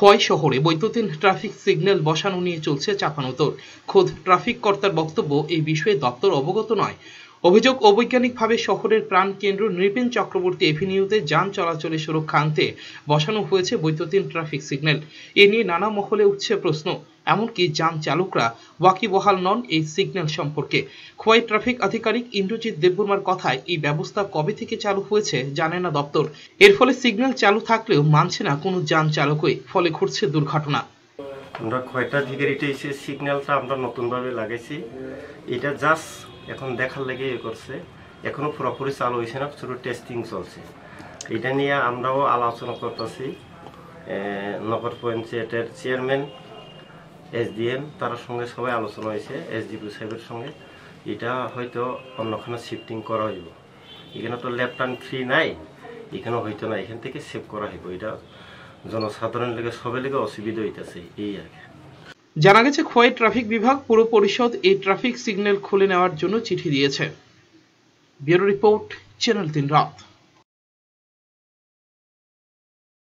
খোয়াই শহরে বৈদ্যুতিন traffic signal বসানো নিয়ে চলছে চাপানোতর খোদ ট্রাফিক কর্তার বক্তব্য এই বিষয়ে দপ্তর অবগত নয়। অভিযোগ, অবৈজ্ঞানিকভাবে শহরের প্রাণকেন্দ্র নৃপেন চক্রবর্তী এভিনিউতে যান চলাচলের সুরক্ষা আনতে বসানো হয়েছে বৈদ্যুতিন ট্রাফিক সিগন্যাল। এ নিয়ে নানা মহলে উঠছে প্রশ্ন, এমনকি যান চালকরা ওয়াকিবহাল নন এই সিগন্যাল সম্পর্কে। খোয়াই ট্রাফিক আধিকারিক ইন্দ্রজিৎ দেববর্মার কথায় এই ব্যবস্থা কবে থেকে চালু হয়েছে জানে না দপ্তর। এর ফলে সিগন্যাল চালু থাকলেও মানছে না কোনো যান চালকই, ফলে ঘটছে দুর্ঘটনা। আমরা কয়টা এটা এসে সিগন্যালটা আমরা নতুনভাবে লাগাইছি। এটা জাস্ট এখন দেখার লেগে ইয়ে করছে। এখনও পুরোপুরি চালু হয়েছে না, শুধু টেস্টিং চলছে। এটা নিয়ে আমরাও আলোচনা করতেছি। নগর পঞ্চায়েতের চেয়ারম্যান এসডিএম তার সঙ্গে সবাই আলোচনা হয়েছে এসডিপি সাহেবের সঙ্গে। এটা হয়তো অন্যখানে শিফটিং করা হইব। এখানে তো হ্যান্ড ফ্রি নাই এখানে হইতো না, এখান থেকে সেভ করা হইব। এটা জনসাধারণ লেগে সবাই লেগে অসুবিধা হইতেছে, এই আর জানা গেছে, খোয়াই ট্রাফিক বিভাগ পুর পরিষদ এই ট্রাফিক সিগন্যাল খুলে নেওয়ার জন্য চিঠি দিয়েছে। ব্যুরো রিপোর্ট, চ্যানেল তিন রাত।